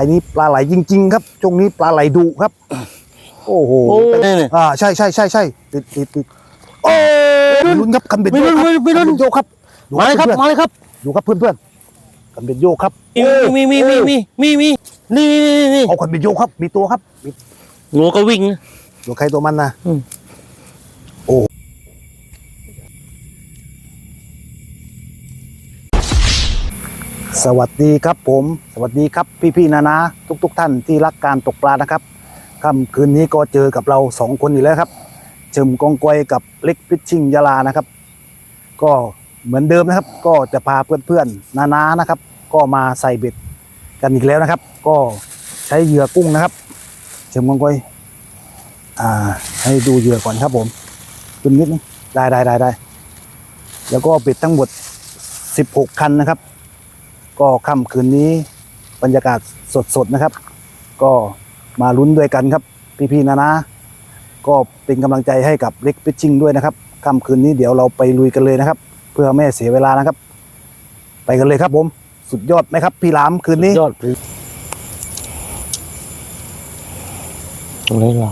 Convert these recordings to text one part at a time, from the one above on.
อันนี้ปลาไหลจริง ๆ ครับช่วงนี้ปลาไหลดุครับ โอ้โหโอ้เป็นนี่อ่าใช่ใช่ใช่ใช่ติดติดติดโอ้มีลุ้นครับคันเบ็ดมีโยลุ้กนครับมีลุ้น คัเบ็ดโยกครับดูมาเลยครับเพื่อนมาเลยครับๆดูครับเพื่อนๆคันเบ็ดโยกครับมีมีมีมีมีมีมีนี่นี่นี่นี่เอาคันเบ็ดโยกครับ มีตัวครับมีงูก็วิ่ง ตัวใครตัวมันนะอืม สวัสดีครับผม สวัสดีครับพี่ๆนานาทุกๆท่านที่รักการตกปลานะครับค่ำคืนนี้ก็เจอกับเราสองคนอีกแล้วครับเจิมกองกวยกับเล็กพิชชิงยาลานะครับ ก็เหมือนเดิมนะครับ ก็จะพาเพื่อนๆนานานะครับ ก็มาใส่เบ็ดกันอีกแล้วนะครับ ก็ใช้เหยื่อกุ้งนะครับเจิมกองกวยอ่าให้ดูเหยื่อก่อนครับผมขึ้นนิดนึงได้ได้ได้ได้แล้วก็ปิดทั้งหมด 16 คันนะครับ ก็ค่ำคืนนี้บรรยากาศสดๆนะครับ ก็มาลุ้นด้วยกันครับ พี่ๆนะนะก็เป็นกำลังใจให้กับเล็กพิชชิ่งด้วยนะครับค่ำคืนนี้เดี๋ยวเราไปลุยกันเลยนะครับ เพื่อไม่ให้เสียเวลานะครับ ไปกันเลยครับผมสุดยอดไหมครับ พี่หลามคืนนี้ยอดตรงนี้เรา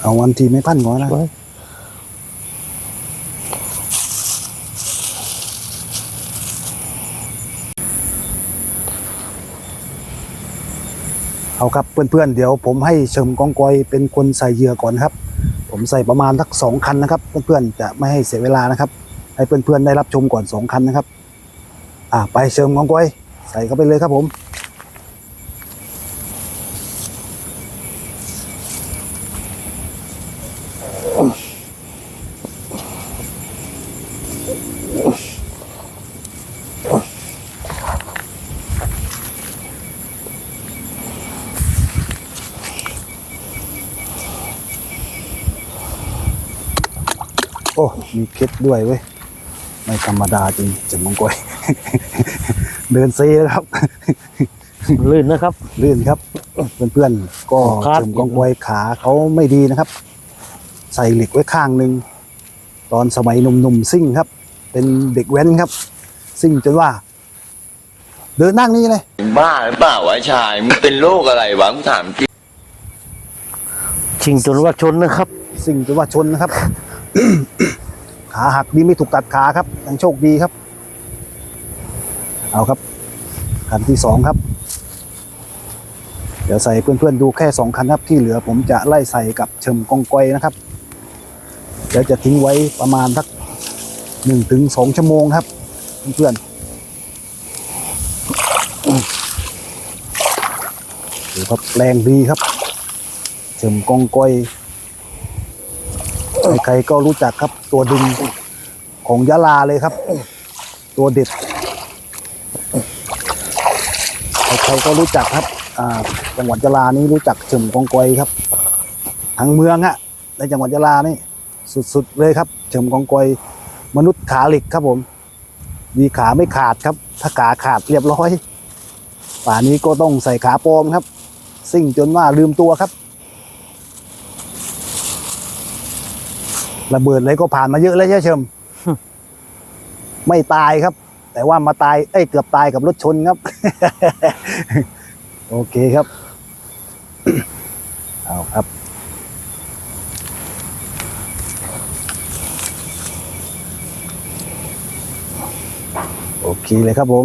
เอาวันทีไม่พันก่อนนะ ไว้ เอาครับเพื่อนๆเดี๋ยวผมให้เฉิมกองกอยเป็นคนใส่เหยื่อก่อนครับ ผมใส่ประมาณสักสองคันนะครับ เพื่อนๆจะไม่ให้เสียเวลานะครับ ให้เพื่อนๆได้รับชมก่อนสองคันนะครับ อ่าไปเฉิมกองกอยใส่เข้าไปเลยครับผม มีเคล็ดด้วยเว้ย ไม่ธรรมดาจริงเฉิมกองกอยเดินซีแล้วครับ ลื่นนะครับ ลื่นครับ เพื่อนๆ ก็ครับเฉิมกองกอยขาเขาไม่ดีนะครับ ใส่เหล็กไว้ข้างหนึ่ง ตอนสมัยหนุ่มๆซิ่งครับ เป็นเด็กแว้นครับ ซิ่งจนว่า เดินนั่งนี่เลย บ้าหรือเปล่าวะชาย มึงเป็นโรคอะไรวะมึงถามจริง ชิงจนว่าชนนะครับ สิ่งจนว่าชนนะครับ ขาหักดีไม่ถูกตัดขาครับยังโชคดีครับ เอาครับคันที่สองครับ เดี๋ยวใส่เพื่อนๆดูแค่สองคันครับที่เหลือผมจะไล่ใส่กับเชิมกองกอยนะครับเดี๋ยวจะทิ้งไว้ประมาณสักหนึ่งถึงสองชั่วโมงครับ เพื่อนๆดูครับแรงดีครับเชิมกองกอย ใครๆก็รู้จักครับตัวดึงของยะลาเลยครับ ตัวเด็ดใครๆก็รู้จักครับอ่าจังหวัดยะลานี้รู้จักเฉิมกองกอยครับทั้งเมืองอะในจังหวัดยะลานี่สุดๆเลยครับเฉิมกองกอยมนุษย์ขาเหล็กครับผมมีขาไม่ขาดครับ ถ้าขาขาดเรียบร้อยป่านี้ก็ต้องใส่ขาปลอมครับซิ่งจนว่าลืมตัวครับ ระเบิดเลยก็ผ่านมาเยอะแล้วใช่ไหมเชิมไม่ตายครับ แต่ว่ามาตายเอ้ยเกือบตายกับรถชนครับ โอเคครับ เอาครับ โอเคเลยครับผม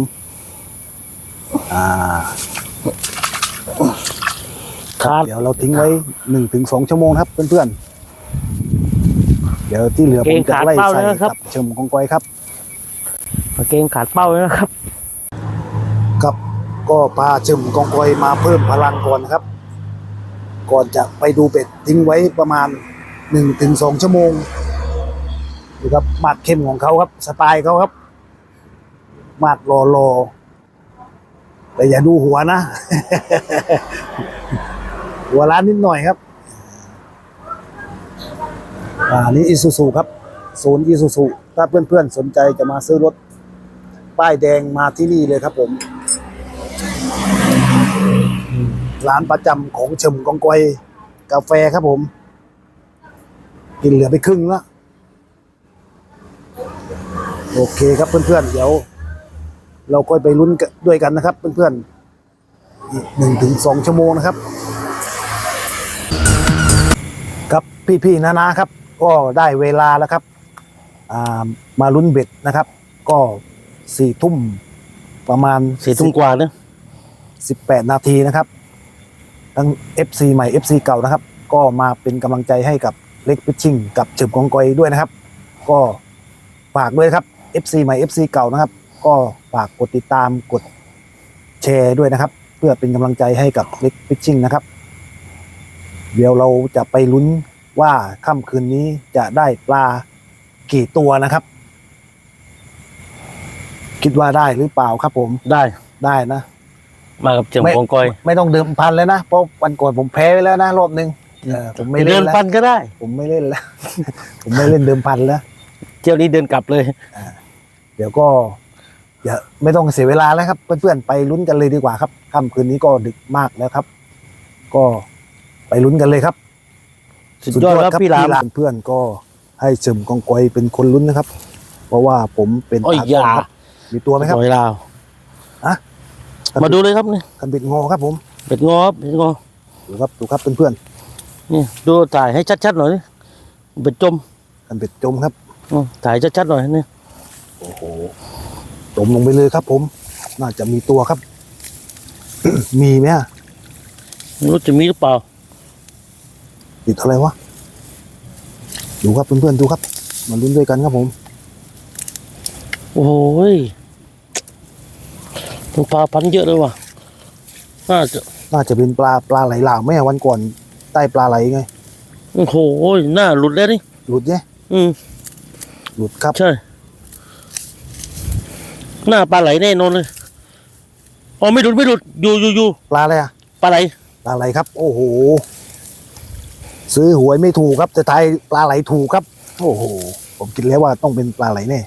อ่าขาดเดี๋ยวเราทิ้งไว้หนึ่งถึงสองชั่วโมงครับเพื่อนๆเดี๋ยวที่เหลือผมจะไล่ใส่กับเชิมกองกอยครับกางเกงขาดเป้าเลยนะครับ ครับก็พาเชิมกองกอยมาเพิ่มพลังก่อนนะครับ ก่อนจะไปดูเป็ดทิ้งไว้ประมาณหนึ่งถึงสองชั่วโมงดูครับหมัดเข้มของเขาครับ สไตล์เขาครับหมัดรอรอๆแต่อย่าดูหัวนะ หัวร้านนิดหน่อยครับ อ่านี่อีซูซูครับศูนย์อีซูซูถ้าเพื่อนๆสนใจจะมาซื้อรถ ป้ายแดงมาที่นี่เลยครับผมร้านประจำของเฉิมกองกอยกาแฟครับผม กินเหลือไปครึ่งแล้วโอเคครับเพื่อนๆเดี๋ยว เราก็ไปลุ้นกันด้วยกันนะครับ เพื่อนๆอีกหนึ่งถึงสองชั่วโมงนะครับ ครับพี่ๆนาๆครับ ก็ได้เวลาแล้วครับอ่ามาลุ้นเบ็ดนะครับ ก็สี่ทุ่มประมาณสี่ทุ่มกว่านะ18นาทีนะครับ ทั้ง FC ใหม่ FC เก่านะครับ ก็มาเป็นกำลังใจให้กับเล็กพิชชิ่งกับเฉิมกองกอยด้วยนะครับ ก็ฝากด้วยครับ FC ใหม่ FC เก่านะครับ ก็ฝากกดติดตามกดแชร์ด้วยนะครับ เพื่อเป็นกำลังใจให้กับเล็กพิชชิ่งนะครับ เดี๋ยวเราจะไปลุ้น ว่าค่ำคืนนี้จะได้ปลากี่ตัวนะครับ คิดว่าได้หรือเปล่าครับผมได้ได้นะ มากับเจียมไม่กองกอย ไม่ต้องเดิมพันเลยนะเพราะวันก่อนผมแพ้ไปแล้วนะรอบนึงเออผมไม่เดิเล่นนแล้วปันก็ได้ ผมไม่เล่นแล้ว ผมไม่เล่นเดิมพันแล้ว เที่ยวนี้เดินกลับเลย เดี๋ยวก็อย่าไม่ต้องเสียเวลาแล้วครับ เพื่อนๆไปลุ้นกันเลยดีกว่าครับค่ำคืนนี้ก็ดึกมากแล้วครับ ก็ไปลุ้นกันเลยครับ สุดยอดครับพี่หลามเพื่อนๆก็ให้เฉิมกองกอยเป็นคนลุ้นนะครับ เพราะว่าผมเป็นโอ้ยตากล้อย่าองครับมีตัวไหมครับร้อยลาวอะมาดูเลยครับนี่คันบิดงอครับ ผมเป็ดงอครับเป็ดงอดูครับดูครับเพื่อนนี่ดูถ่ายให้ชัดๆหน่อยนี่เป็ดจมๆคันบิดจมครับอืมถ่ายชัดๆหน่อยนี่โอ้โหจมลงไปเลยครับ ผม น่าจะมีตัวครับ มีไหมอะไม่รู้จะมีหรือเปล่า ติดอะไรวะ ดูครับเพื่อนๆดูครับ มาลุ้นด้วยกันครับผม โอ้ยมันปลาพันเยอะเลยว่ะ น่าจะ น่าจะเป็นปลาปลาไหลหลามไหมอะวันก่อนใต้ปลาไหลไง โอ้โหหน้าหลุดแล้วนี่ หลุดเนี่ยอืม หลุดครับ ใช่ หน้าปลาไหลแน่นอนเลย อ๋อไม่หลุดไม่หลุด อยู่อยู่อยู่ปลาอะไรอะปลาไหล ปลาไหลครับ โอ้โห ซื้อหวยไม่ถูกครับแต่ไทายปลาไหลถูกครับ โอ้โหผมคิดแล้วว่าต้องเป็นปลาไหลแน่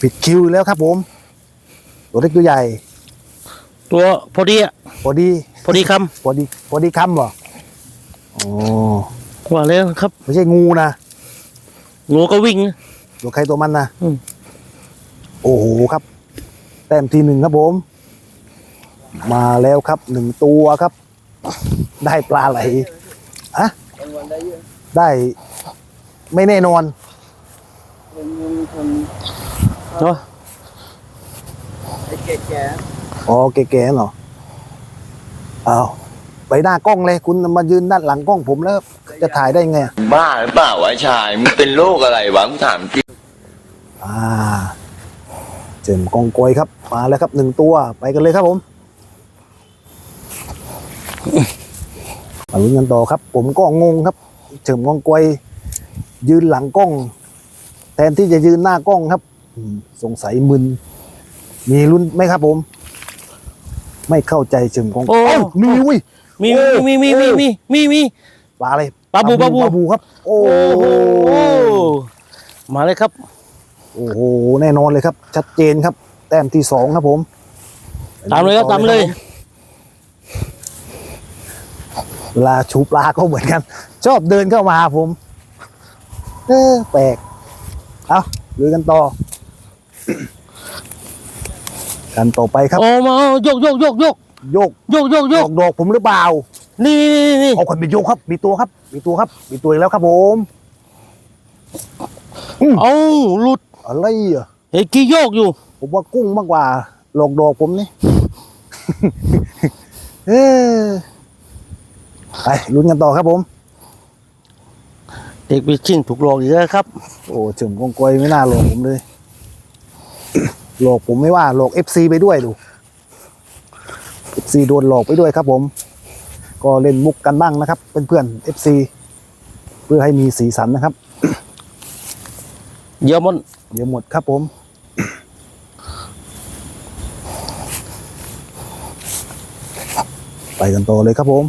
ผิดคิวแล้วครับ ผม ตัวเล็กตัวใหญ่ ตัวพอดีอะพอดี พอดีคพอดีพอดีคำเหรออ๋อำว่าแล้วครับไม่ใช่งูนะงูก็วิ่ง ตัวใครตัวมันนะอืม โอ้โหครับ แต้มที่หนึ่งครับผม มาแล้วครับหนึ่งตัวครับ ได้ปลาไหลอะ ได้ไม่แน่นอนเนาะอ๋อแก่ๆเหรออ้าวไปหน้ากล้องเลยคุณมายืนด้านหลังกล้องผมแล้ว จะถ่ายได้ไงอะบ้าหรือเปล่าวะชายมึงเป็นโรคอะไรวะกูถามจริงอ่าเจิมกองกอยครับ มาแล้วครับหนึ่งตัวไปกันเลยครับผม มาลุ้นกันต่อครับ ผมก็งงครับเฉิมกองกอยยืนหลังกล้อง แทนที่จะยืนหน้ากล้องครับอืมสงสัยมึน มีลุ้นไหมครับผม ไม่เข้าใจเฉิมกองโอ้ เอ้ามีอุ้ยมีโอ้มีมีมีมีมีมี ปลาอะไรปลาบูปลาบู ปลาบูครับ โอ้โอ้โหโห มาเลยครับ โอ้โห แน่นอนเลยครับ ชัดเจนครับ แต้มที่สองครับผมตามเลยครับตามเลย เวลาชูปลาก็เหมือนกัน ชอบเดินเข้ามาหาผม เออแปลก เอาลุยกันต่อ กันต่อไปครับ โอ้มาเอาโยกโยกโยกโยกโยกโยกโยกโยโยกกดอกผมหรือเปล่านี่นี่นี่นี่เอาคนไปโยกครับ มีตัวครับ มีตัวครับ มีตัวอีกแล้วครับผมเอาหลุดอะไรอะเฮ้ยกี่โยกอยู่ ผมว่ากุ้งมากกว่าหลอกดอกผมนี่ เออ ไปลุ้นกันต่อครับผม เด็กไปชิงถูกหลอกอีกแล้วครับ โอ้เฉิมกองกอยไม่น่าหลอกผมเลย หลอกผมไม่ว่าหลอกเอฟซีไปด้วยดูเอฟซีโดนหลอกไปด้วยครับผม ก็เล่นมุกกันบ้างนะครับเพื่อนๆเอฟซีเพื่อให้มีสีสันนะครับเดี๋ยวมันเดี๋ยวหมดครับผมไปกันต่อเลยครับผม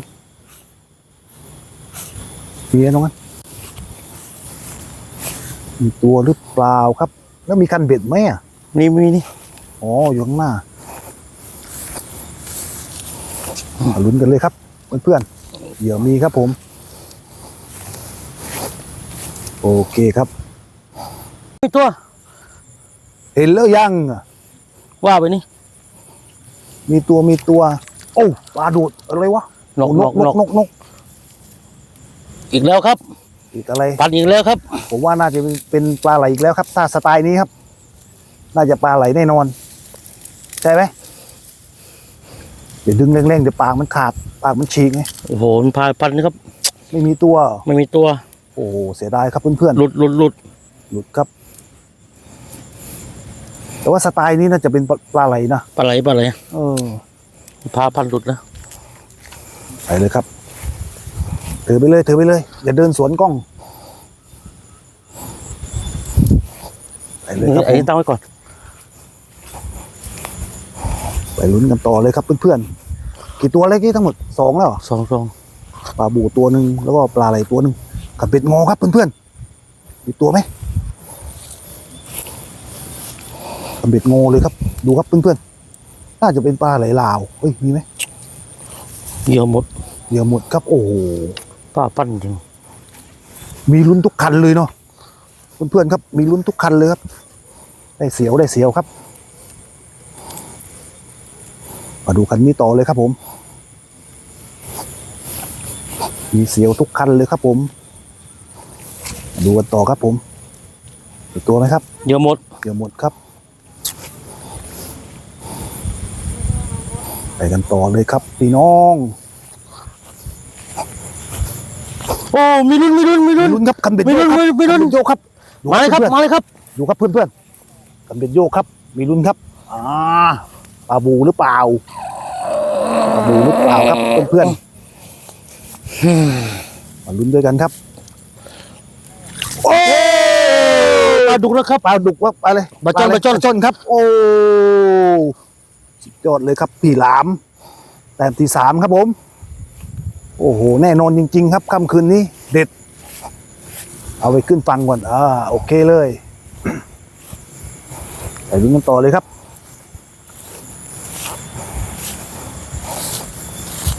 มีอะไรตรงนั้นมีตัวหรือเปล่าครับ แล้วมีคันเบ็ดไหมอะนี่มีนี่อ๋ออยู่ข้างหน้ามาลุ้นกันเลยครับเพื่อนๆเดี๋ยวมีครับผม โอเคครับมีตัว เห็นแล้วยังอะว่าไปนี่มีตัวมีตัว โอ้ปลาดูดอะไรวะนกนนกกนนกกนกนก อีกแล้วครับอีกอะไรปันอีกแล้วครับ ผมว่าน่าจะเป็นปลาไหลอีกแล้วครับถ้าสไตล์นี้ครับ น่าจะปลาไหลแน่นอน ใช่ไหมเดี๋ยวดึงเร่งๆเดี๋ยวปากมันขาดปากมันฉีกไงโอ้โหมันพาพันครับ ไม่มีตัว ไม่มีตัว โอ้โหเสียดายครับเพื่อนหลุดหลุดหลุดๆหลุดครับ แต่ว่าสไตล์นี้น่าจะเป็นปลาไหลนะปลาไหลปลาไหลเออพาพันหลุดนะไปเลยครับ ถือไปเลยถือไปเลย อย่าเดินสวนกล้องไปเลยครับไอ้ผมนี่ตั้งไว้ก่อน ไปลุ้นกันต่อเลยครับเพื่อนๆกี่ตัวเล็กนี่ทั้งหมดสองแล้วเหรอสองสองปลาบูตัวหนึ่งแล้วก็ปลาไหลตัวหนึ่งกับเป็ดงอครับเพื่อนๆมีตัวไหมกับเป็ดงอเลยครับ ดูครับเพื่อนๆน่าจะเป็นปลาไหลลาวเฮ้ยมีไหมเยอะหมดเดี๋ยวหมดครับโอ้โห ป้าปั้นจริง มีลุ้นทุกคันเลยเนาะเพื่อนๆครับมีลุ้นทุกคันเลยครับได้เสียวได้เสียวครับ มาดูคันนี้ต่อเลยครับผม มีเสียวทุกคันเลยครับผมมาดูกันต่อครับผมมีตัวไหมครับเยอะหมดเดี๋ยวหมดครับไปกันต่อเลยครับพี่น้อง โอ้ มีลุ้นมีลุ้นมีมีลุ้นลุ้นครับคันเบ็ดมีโยลุ้กนครับมีลุ้น คันเบ็ดโยกครับดูมาเลยครับเพื่อนมาเลยครับๆดูครับเพื่อนๆคันเบ็ดโยกครับ มีลุ้นครับอ่าปลาบูหรือเปล่าปลาบูหรือเปล่าครับเพื่อนๆมาลุ้นด้วยกันครับโอ้ปลาดุกแล้วครับปลาดุกว่าปลาอะไรปลาจ้อนอะไรปลาจ้อนจ้อนครับ โอ้สุดยอดเลยครับพี่หลามแต้มที่สามครับผม โอ้โห แน่นอนจริง ๆ ครับค่ำคืนนี้ เด็ด เอาไปขึ้นฟังก่อนอ่าโอเคเลยไปลุ้นกันต่อเลยครับ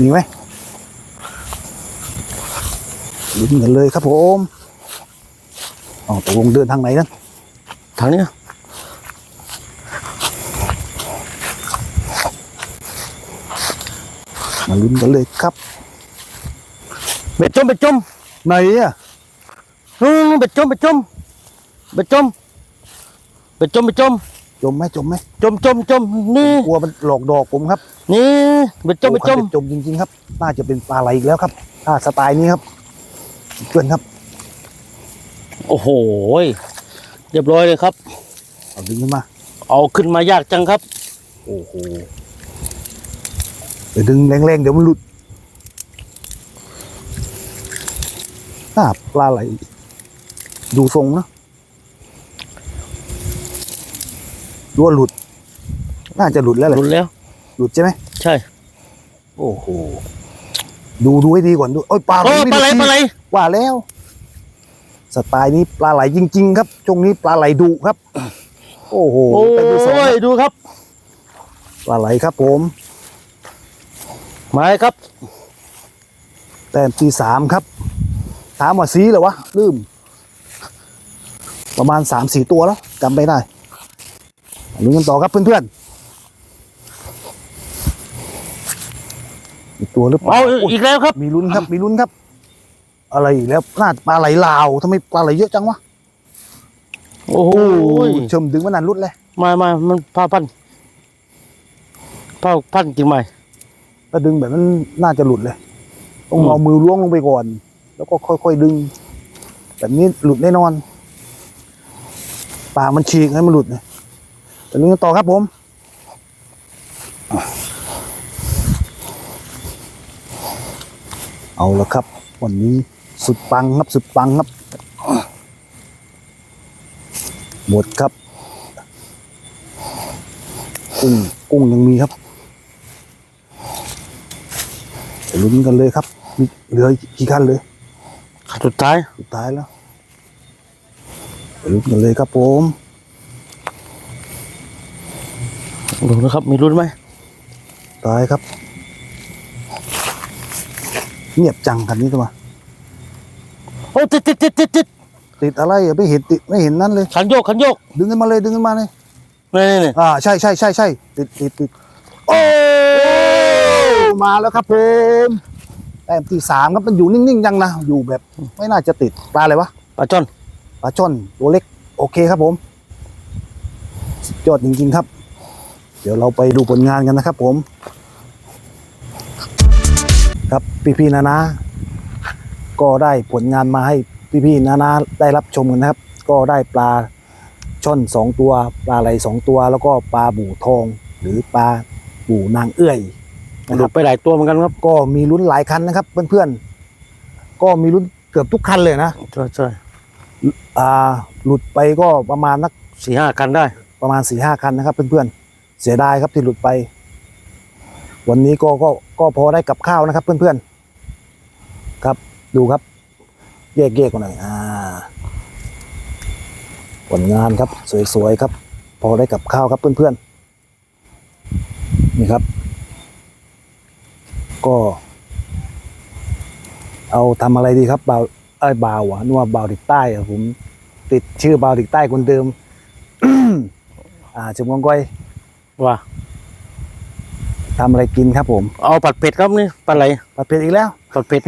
มีไหมลุ้นกันเลยครับผมอ๋อตกลงเดินทางไหนนั้นทางนี้นะมาลุ้นกันเลยครับ เบ็ดจมเบ็ดจมไหนอะอืมเบ็ดจมเบ็ดจมเบ็ดจมเบ็ดจมเบ็ดจมจมไหมจมไหมจมจมจมนี่กลัวมันหลอกดอกผมครับ นี่เบ็ดจมเบ็ดจมโอ้คันเบ็ดจมจริงๆครับ น่าจะเป็นปลาไหลอีกแล้วครับถ้าสไตล์นี้ครับเพื่อนครับ โอ้โหเรียบร้อยเลยครับเอาดึงขึ้นมา เอาขึ้นมายากจังครับ โอ้โหเดี๋ยวดึงแรงๆเดี๋ยวมันหลุด น่าปลาไหล ดูทรงนะดูว่าหลุด น่าจะหลุดแล้วแหละหลุดแล้ว หลุดใช่ไหมใช่ โอ้โห ดูดูให้ดีก่อนดูโอ้ยปลาโอ้ม่ปลาไหลมีปลาไหลว่าแล้ว สไตล์นี้ปลาไหลจริง ๆ ครับช่วงนี้ปลาไหลดุครับ โอ้โหโอ้เป็นที่สองคยรับดูครับ ปลาไหลครับผมมาเลยครับแต้มที่สามครับ ถามว่าสีเหรอวะ ลืม ประมาณสามสี่ตัวแล้วจำไม่ได้ลุ้นกันต่อครับเพื่อนๆมีตัวหรือเปล่าเอาโอ้ยอีกแล้วครับ มีลุ้นครับ มีลุ้นครับ อะไรอีกแล้วน่าจะปลาไหลลาวทำไมปลาไหลเยอะจังวะโอ้โหเชิมดึงมานานรุดเลยมามามันพาพันพาพันจริงไหมถ้าดึงแบบนั้นน่าจะหลุดเลย ต้องอืมเอามือล้วงลงไปก่อน แล้วก็ค่อยๆดึง แบบนี้หลุดแน่นอน ปากมันฉีกให้มันหลุดเลยแต่นี้กันต่อครับผมเอาละครับ วันนี้สุดปังครับสุดปังครับหมดครับกุ้งกุ้งยังมีครับลุ้นกันเลยครับ เหลือกี่คันเลย สุดท้ายสุดท้ายแล้วไปลุ้นกันเลยครับผมดูนะครับมีรุ่นไหมตายครับ เงียบจังคันนี้ทำไมโอ้ติดติดติดติดติดติดอะไรอะไม่เห็นติดไม่เห็นนั่นเลยขันโยกขันโยก ดึงขึ้นมาเลยดึงขึ้นมาเลยนี่นี่นี่อ่าใช่ใช่ใช่ใช่ติดติดติดโอ้มาแล้วครับผมแต้มที่สามครับมันอยู่นิ่งๆยังนะอยู่แบบไม่น่าจะติดปลาอะไรวะปลาช่อนปลาช่อนตัวเล็ก โอเคครับผมสุดยอดจริง ๆครับ เดี๋ยวเราไปดูผลงานกันนะครับ ผม ครับพี่ๆนะนะก็ได้ผลงานมาให้พี่ๆนะนะได้รับชมกันนะครับ ก็ได้ปลาช่อนสองตัว ปลาไหลสองตัว แล้วก็ปลาบู่ทอง หรือปลาบู่นางเอื้อยนะ หคลุรัดบไปหลายตัวเหมือนกันครับ ก็มีลุ้นหลายคันนะครับ เพื่อนๆ ก็มีลุ้นเกือบทุกคันเลยนะใช่ใช่อ่าหลุดไปก็ประมาณนักสี่ห้ากันได้ ประมาณสี่ห้าคันนะครับ เพื่อนๆ เสียดายครับที่หลุดไป วันนี้ก็ก็ก็พอได้กับข้าวนะครับ เพื่อนๆ ครับดูครับแยกๆกันหน่อยอ่าผลงานครับ สวยๆครับ พอได้กับข้าวครับเพื่อนๆ นี่ครับ ก็ เอาทำอะไรดีครับบ่าวไอ้ยบ่าวอะนึกว่าบ่าวดิกใต้อะผม ติดชื่อบ่าวดิกใต้คนเดิม อ่าชิมกองก้อยว่าทำอะไรกินครับ ผมเอาผัดเผ็ดครับนี่ปลาไหลผัดเผ็ดอีกแล้ว ผัดเผ็ด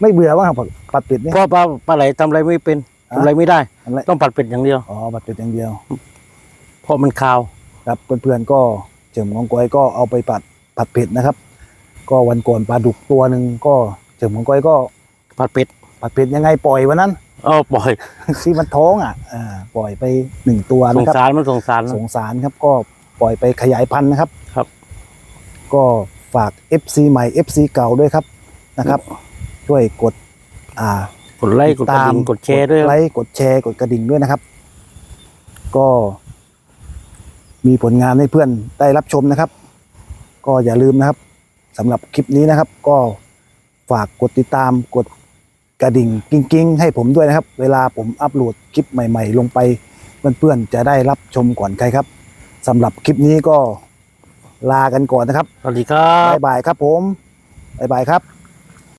ไม่เบื่อว่างผัดผัดเผ็ดเนี่ย เพราะปลาปลาไหลทำอะไรไม่เป็นอะ ทำอะไรไม่ได้ทำอะไรต้องผัดเผ็ดอย่างเดียว อ๋อผัดเผ็ดอย่างเดียว เพราะมันคาว ครับเพื่อนๆก็เจิมกองก้อยก็เอาไปผัดผัดเผ็ดนะครับ ก็วันก่อนปลาดุกตัวหนึ่งก็เจิมกองก้อยก็ผัดเผ็ดผัดเผ็ดยังไงปล่อยวันนั้นเอาปล่อยที่มันท้องอะอ่าปล่อยไปหนึ่งตัวสงนะครับสารมันสงสารนะสงสารครับ ก็ปล่อยไปขยายพันธุ์นะครับครับ ก็ฝาก FC ใหม่ FC เก่าด้วยครับนะครับ ช่วยกดอ่ากดไลค์กดกระดิ่งกดแชร์ด้วยกคไลรับค์กดแชร์กดกระดิ่งด้วยนะครับ ก็ มีผลงานให้เพื่อนได้รับชมนะครับ ก็อย่าลืมนะครับ สำหรับคลิปนี้นะครับ ก็ฝากกดติดตามกดกระดิ่งกิ้งๆ ให้ผมด้วยนะครับ เวลาผมอัปโหลดคลิปใหม่ ๆ ลงไปเพื่อนๆจะได้รับชมก่อนใครครับสำหรับคลิปนี้ก็ลากันก่อนนะครับ สวัสดีครับ บ๊ายบายครับผม บ๊ายบายครับ